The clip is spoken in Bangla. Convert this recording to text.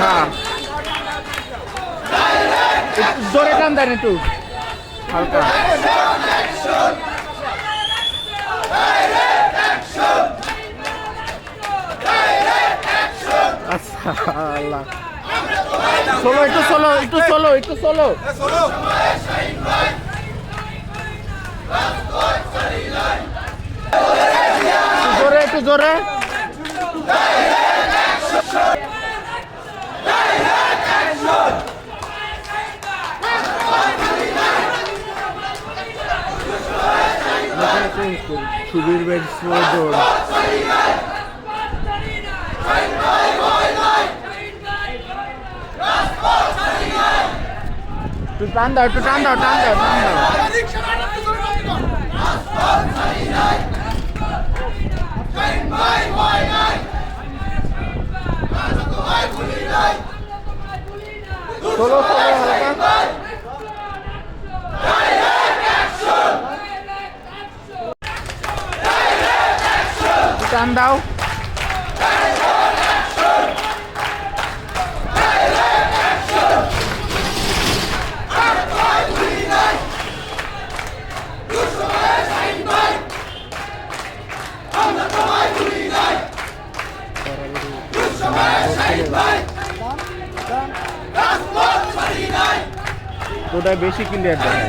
হ্যাঁ জোরে টান দেন একটু হালকা আল্লাহ। চলো একটু চলো একটু চলো একটু চলো। জোরে একটু জোরে। সুবীর বেড একটু টান দাও একটু টান দাও টান দাও টান দাও চলো চলো হালকা টান দাও ওটা বেশি ক্লিয়ার দেয়